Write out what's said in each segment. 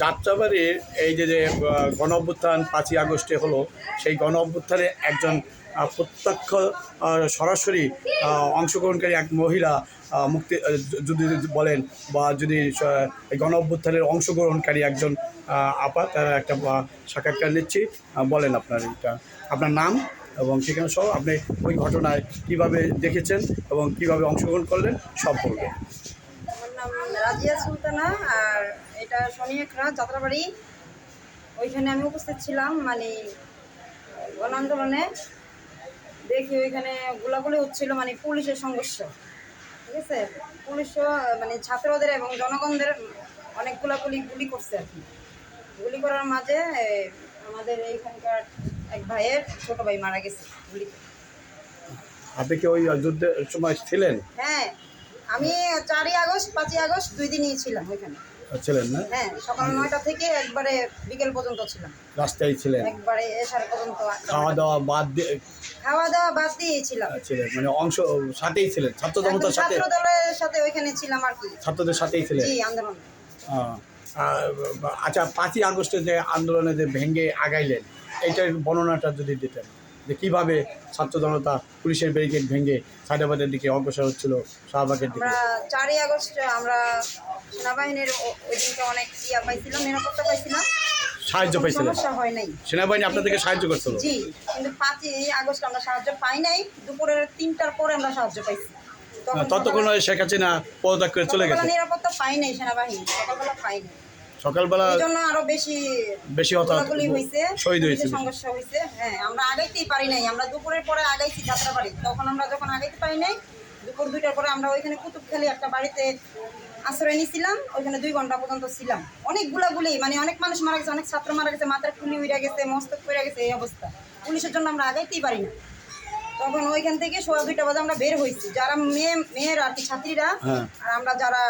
যাত্রাবাড়ির এই যে যে গণ অভ্যুত্থান পাঁচই আগস্টে হলো, সেই গণ অভ্যুত্থানে একজন প্রত্যক্ষ সরাসরি অংশগ্রহণকারী এক মহিলা মুক্তি যদি বলেন বা যদি গণ অভ্যুত্থানের অংশগ্রহণকারী একজন আপা, তারা একটা সাক্ষাৎকার নিচ্ছি। বলেন আপনার এটা, আপনার নাম এবং সেখানে সহ আপনি ওই ঘটনায় কীভাবে দেখেছেন এবং কীভাবে অংশগ্রহণ করলেন, সব বলবেন। আমার নাম রাজিয়া সুলতানা আর এটা একরা যাত্রাবাড়ি। ওইখানে আমি উপস্থিত ছিলাম মানে গণ আন্দোলনে। দেখি ওইখানে গোলাগুলি হচ্ছিল মানে পুলিশের সংঘর্ষ। ঠিক আছে? পুলিশও মানে ছাত্রদের এবং জনগণদের অনেক গোলাগুলি গুলি করছে আর কি। গুলি করার মাঝে আমাদের এইখানকার এক ভাইয়ের ছোট ভাই মারা গেছে গুলিতে আপনি কি ওই যুদ্ধের সময় ছিলেন? হ্যাঁ আমি চারই আগস্ট পাঁচই আগস্ট দুই দিনই ছিলাম ওইখানে। ছিলেন না? হ্যাঁ সকাল নয়টা থেকে একবারে বিকেল পর্যন্ত ছিলাম। রাস্তায় ছিলেন? একবারে এসার পর্যন্ত খাওয়া দাওয়া বাদ দিয়ে খাওয়া দাওয়া বাদ দিয়ে ছিলাম। ছিলেন মানে অংশ সাথেই ছিলেন? ছাত্র জনতার সাথে? ছাত্র দলের সাথে ওইখানে ছিলাম আর কি। ছাত্রদের সাথেই ছিলেন? জি আন্দোলন। আচ্ছা পাঁচই আগস্টে যে আন্দোলনে যে ভেঙে আগাইলেন এইটার বর্ণনাটা যদি দিতেন। যে কীভাবে ছাত্র জনতা পুলিশের ব্যারিকেড ভেঙে সাইদাবাদের দিকে অগ্রসর হচ্ছিল শাহবাগের দিকে। চারই আগস্ট আমরা সেনাবাহিনীর ওই দিনকে অনেক ইয়া পাইছিলাম নিরাপত্তা পাইছিলাম। সাহায্য হয় নাই। সেনাবাহিনী আপনাদেরকে সাহায্য করছিল? জি কিন্তু পাঁচই আগস্ট আমরা সাহায্য পাই নাই। দুপুরের তিনটার পরে আমরা সাহায্য পাইছি। ততক্ষণ শেখ হাসিনা পদত্যাগ করে চলে গেছে? নিরাপত্তা পাই নাই সেনাবাহিনী সকালবেলা পাই নাই। সকালবেলা জন্য আরও বেশি বেশি হতাহত হয়েছে শহীদ পুলিশের হয়েছিল হয়েছে হ্যাঁ আমরা আগাইতেই পারি নাই। আমরা দুপুরের পরে আগাইছি যাত্রাবাড়ি। তখন আমরা যখন আগাইতে পারি নাই দুপুর দুইটার পরে আমরা ওইখানে কুতুবখালি একটা বাড়িতে আশ্রয় নিয়েছিলাম ওইখানে দুই ঘণ্টা পর্যন্ত ছিলাম। অনেক গুলাগুলি মানে অনেক মানুষ মারা গেছে অনেক ছাত্র মারা গেছে মাথার খুলি উড়ে গেছে মস্তক পড়ে গেছে এই অবস্থা। পুলিশের জন্য আমরা আগাইতেই পারি না তখন ওইখান থেকে সোয়া দুইটা বাজে আমরা বের হয়েছি যারা মেয়ে মেয়ের আর কি ছাত্রীরা হ্যাঁ। আর আমরা যারা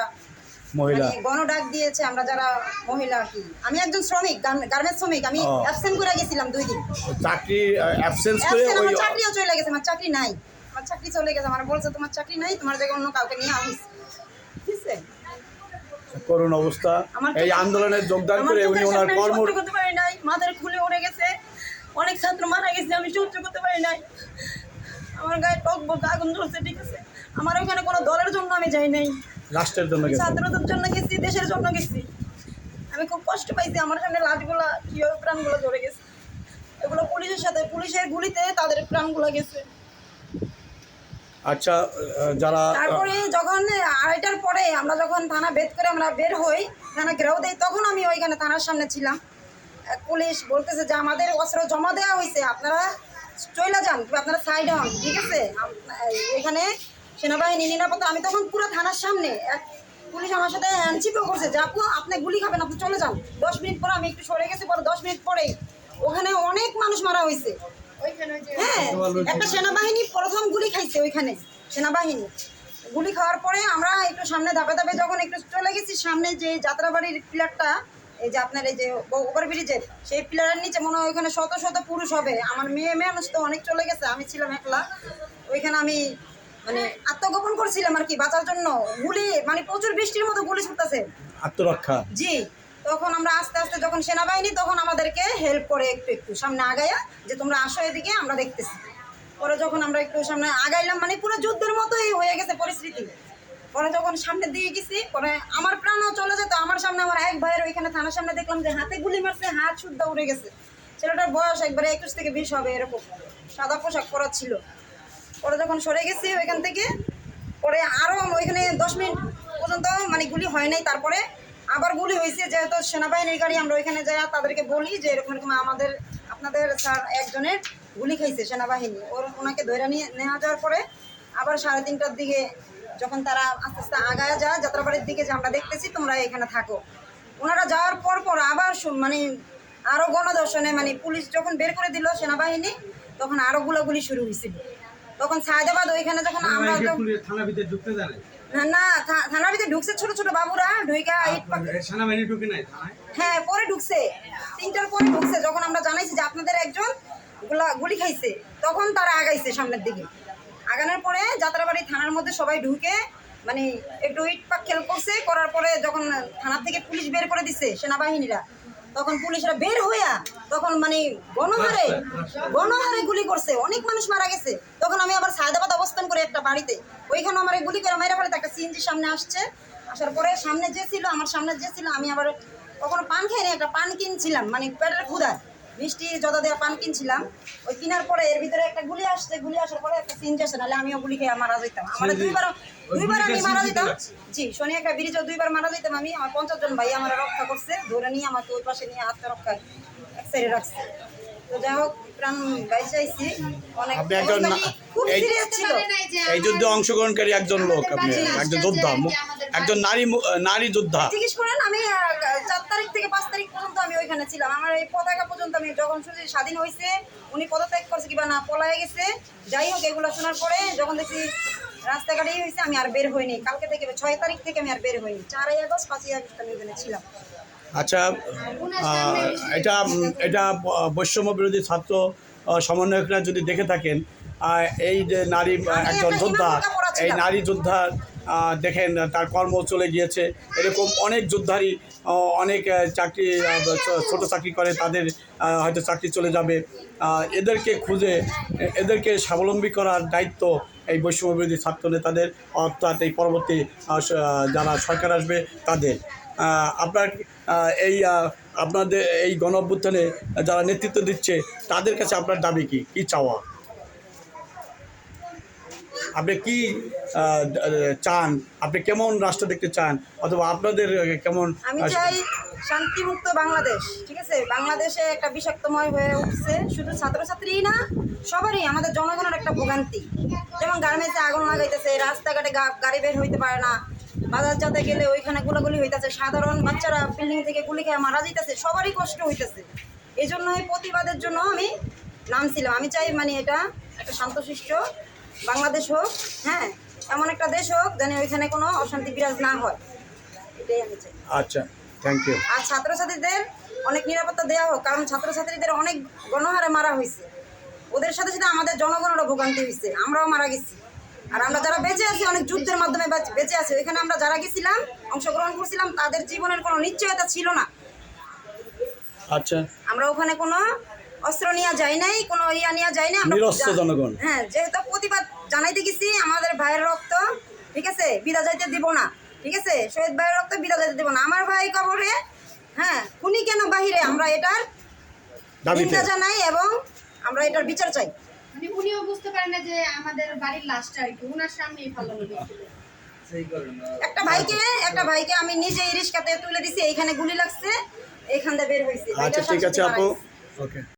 মহিলা। মানে গণডাক দিয়েছে আমরা যারা মহিলা কি। আমি একজন শ্রমিক গার্মেন্টস শ্রমিক আমি। অ্যাবসেন্ট করে গেছিলাম দুই দিন। চাকরি অ্যাবসেন্স করে ওই আমার চাকরিও চলে গেছে আমার চাকরি নাই। আমার চাকরি চলে গেছে আমার বলছে তোমার চাকরি নাই তোমার জায়গায় অন্য কাউকে নিয়ে আনিস। ঠিক আছে? করুণ অবস্থা। এই আন্দোলনে যোগদান করে উনি ওনার কর্ম করতে পারি নাই মাথার খুলে উড়ে গেছে। অনেক ছাত্র মারা গেছে আমি সহ্য করতে পারি নাই। আমার গায়ে টক বক আগুন জ্বলছে ঠিক আছে? আমার ওখানে কোনো দলের জন্য আমি যাই নাই। রাষ্ট্রের জন্য গেছে। ছাত্রদের জন্য গেছি দেশের জন্য গেছি। আমি খুব কষ্ট পাইছি আমার সামনে লাশগুলা কীভাবে প্রাণগুলো ধরে গেছে। এগুলো পুলিশের সাথে পুলিশের গুলিতে তাদের প্রাণগুলো গেছে। আচ্ছা যারা তারপরে যখন আড়াইটার পরে আমরা যখন থানা ভেদ করে আমরা বের হই থানা ঘেরাও দেই তখন আমি ওইখানে থানার সামনে ছিলাম। পুলিশ বলতেছে যে আমাদের অস্ত্র জমা দেওয়া হয়েছে আপনারা চলে যান আপনারা সাইড হন ঠিক আছে? এখানে সেনাবাহিনী নিরাপত্তা আমি তখন পুরো থানার সামনে এক পুলিশ আমার সাথে হ্যান্ডশিপও করছে যে আপু আপনি গুলি খাবেন আপনি চলে যান। দশ মিনিট পরে আমি একটু সরে গেছি পরে দশ মিনিট পরেই ওখানে অনেক মানুষ মারা হয়েছে। হ্যাঁ একটা সেনাবাহিনী প্রথম গুলি খাইছে ওইখানে সেনাবাহিনী। গুলি খাওয়ার পরে আমরা একটু সামনে ধাপে ধাপে যখন একটু চলে গেছি সামনে যে যাত্রাবাড়ির পিলারটা এই যে আপনার এই যে ওভার ব্রিজের সেই পিলারের নিচে মনে হয় ওইখানে শত শত পুরুষ হবে। আমার মেয়ে মেয়ে মানুষ তো অনেক চলে গেছে আমি ছিলাম একলা। ওইখানে আমি মানে আত্মগোপন করছিলাম আর কি বাঁচার জন্য। গুলি মানে প্রচুর বৃষ্টির মতো গুলি ছুটতেছে। আত্মরক্ষা। জি তখন আমরা আস্তে আস্তে যখন সেনাবাহিনী তখন আমাদেরকে হেল্প করে একটু একটু সামনে আগাইয়া যে তোমরা আসো এদিকে আমরা দেখতেছি। পরে যখন আমরা একটু সামনে আগাইলাম মানে পুরো যুদ্ধের মতোই হয়ে গেছে পরিস্থিতি। পরে যখন সামনের দিকে গেছি পরে আমার প্রাণও চলে যেত। আমার সামনে আমার এক ভাইয়ের ওইখানে থানার সামনে দেখলাম যে হাতে গুলি মারছে হাত শুদ্ধ উড়ে গেছে। ছেলেটার বয়স একবারে একুশ থেকে বিশ হবে এরকম। সাদা পোশাক পরা ছিল। পরে যখন সরে গেছি ওইখান থেকে, পরে আরও ওইখানে দশ মিনিট পর্যন্ত মানে গুলি হয় নাই, তারপরে আবার গুলি হয়েছে, যেহেতু সেনাবাহিনীর গাড়ি আমরা ওইখানে যাই তাদেরকে বলি যে এরকম এরকম আমাদের, আপনাদের স্যার একজনের গুলি খাইছে সেনাবাহিনী। ওর ওনাকে ধরে নিয়ে নেওয়া যাওয়ার পরে আবার সাড়ে তিনটার দিকে যখন তারা আস্তে আস্তে আগায় যায়, যাত্রাবাড়ির দিকে যে আমরা দেখতেছি, তোমরা এখানে থাকো। ওনারা যাওয়ার পর পর আবার মানে আরও গণদর্শনে মানে পুলিশ যখন বের করে দিল সেনাবাহিনী, তখন আরও গুলাগুলি শুরু হয়েছিল তখন সায়দাবাদ ওইখানে যখন আমরা থানার ভিতরে ঢুকতে জানে? না, থানার ভিতরে ঢুকছে ছোট ছোট বাবুরা ঢুইকা ইট সেনাবাহিনী ঢুকে নাই হ্যাঁ পরে ঢুকছে। তিনটার পরে ঢুকছে যখন আমরা জানাইছি যে আপনাদের একজনগুলা গুলি খাইছে তখন তারা আগাইছে সামনের দিকে। আগানোর পরে যাত্রাবাড়ি থানার মধ্যে সবাই ঢুকে মানে একটু ইট পাক খেল করছে করার পরে যখন থানার থেকে পুলিশ বের করে দিছে সেনাবাহিনীরা তখন পুলিশরা বের হইয়া তখন মানে গণহারে গণহারে গুলি করছে। অনেক মানুষ মারা গেছে। তখন আমি আবার সায়দাবাদ অবস্থান করে একটা বাড়িতে। ওইখানে আমার গুলি করে মেরে ফেলে, একটা সিএনজি সামনে আসছে। আসার পরে সামনে যে ছিল, আমার সামনে যে ছিল, আমি আবার কখনো পান খাইনি একটা পান কিনছিলাম মানে পেটের ক্ষুধা। মিষ্টি যত দেওয়া পান কিনছিলাম ওই কেনার পরে এর ভিতরে একটা গুলি আসছে গুলি আসার পরে একটা সিনজি আসে নাহলে আমিও গুলি খেয়ে মারা যেতাম। আমার দুইবার দুইবার আমি মারা যেতাম। জি শনি একটা ব্রিজও দুইবার মারা যেতাম আমি। আমার পঞ্চাশ জন ভাই আমার রক্ষা করছে ধরে নিয়ে আমাকে ওই পাশে নিয়ে আত্মরক্ষা এক সাইডে রাখছে। তো যাই হোক প্রাণ বাইচাইছি অনেক আপনি একজন অবস্থা খুব এই- সিরিয়াস ছিল। এই যুদ্ধে অংশগ্রহণকারী একজন লোক আপনি একজন যোদ্ধা একজন নারী নারী যোদ্ধা। জিজ্ঞেস করেন আমি চার তারিখ থেকে পাঁচ তারিখ পর্যন্ত আমি ওইখানে ছিলাম। আমার এই পতাকা পর্যন্ত আমি যখন শুনছি স্বাধীন হয়েছে উনি পদত্যাগ করছে কিবা না পলায় গেছে। যাই হোক এগুলো শোনার পরে যখন দেখছি রাস্তাঘাটেই হয়েছে আমি আর বের হইনি। কালকে থেকে ছয় তারিখ থেকে আমি আর বের হইনি। চারই আগস্ট পাঁচই আগস্ট আমি ওখানে ছিলাম। আচ্ছা এটা এটা বৈষম্য বিরোধী ছাত্র সমন্বয়করা যদি দেখে থাকেন এই যে নারী একজন যোদ্ধা এই নারী যোদ্ধা দেখেন, তার কর্ম চলে গিয়েছে। এরকম অনেক যোদ্ধারই অনেক চাকরি ছোট চাকরি করে, তাদের হয়তো চাকরি চলে যাবে। এদেরকে খুঁজে, এদেরকে স্বাবলম্বী করার দায়িত্ব এই বৈষম্য বিরোধী ছাত্র নেতাদের, অর্থাৎ এই পরবর্তী যারা সরকার আসবে, তাদের। আপনার এই আপনাদের এই গণ অভ্যুত্থানে যারা নেতৃত্ব দিচ্ছে, তাদের কাছে আপনার দাবি কি? কী চাওয়া? আপনি কি চান? আপনি কেমন রাষ্ট্র দেখতে চান? অথবা আপনাদের কেমন আমি চাই শান্তিমুক্ত বাংলাদেশ ঠিক আছে? বাংলাদেশে একটা বিষাক্তময় হয়ে উঠছে। শুধু ছাত্রছাত্রী না সবারই আমাদের জনগণের একটা ভোগান্তি। যেমন গার্মেন্টসে আগুন লাগাইতেছে রাস্তাঘাটে গাড়ি বের হইতে পারে না। বাজার যাতে গেলে ওইখানে গুলাগুলি হইতেছে। সাধারণ বাচ্চারা বিল্ডিং থেকে গুলি খেয়ে মারা যাইতেছে। সবারই কষ্ট হইতেছে। এই জন্য এই প্রতিবাদের জন্য আমি নামছিলাম। আমি চাই মানে এটা একটা শান্তশিষ্ট বাংলাদেশ হোক হ্যাঁ এমন একটা দেশ হোক যেন ওইখানে কোনো অশান্তি বিরাজ না হয়। এটাই আমি চাই। আচ্ছা থ্যাংক ইউ আর ছাত্রছাত্রীদের অনেক নিরাপত্তা দেওয়া হোক কারণ ছাত্রছাত্রীদের অনেক গণহারে মারা হয়েছে ওদের সাথে সাথে আমাদের জনগণেরও ভোগান্তি হয়েছে আমরাও মারা গেছি। আর আমরা যারা বেঁচে আছি অনেক যুদ্ধের মাধ্যমে বেঁচে- বেঁচে আছি ওইখানে আমরা যারা গেছিলাম অংশগ্রহণ করছিলাম তাদের জীবনের কোনো নিশ্চয়তা ছিল না। আচ্ছা। আমরা ওখানে কোনো অস্ত্র নিয়ে যায় নাই কোনো ইয়া নিয়ে যায় নাই আমরা নিরস্ত্র জনগণ। হ্যাঁ যেহেতু প্রতিবাদ জানাইতে গেছি আমাদের ভাইয়ের রক্ত ঠিক আছে বিদা যাইতে দিব না ঠিক আছে শহীদ ভাইয়ের রক্ত বিদা যাইতে দিব না। আমার ভাই কবরে হ্যাঁ খুনি কেন বাহিরে? আমরা এটার নিন্দা জানাই এবং আমরা এটার বিচার চাই। মানে উনিও বুঝতে পারেন না যে আমাদের বাড়ির লাশটা আর কি উনার সামনেই হয়েছিল। একটা ভাইকে একটা ভাইকে আমি নিজে রিস্কাতে তুলে দিছি এইখানে গুলি লাগছে এইখান দিয়ে বের হয়েছে। আচ্ছা ঠিক আছে আপু। ওকে।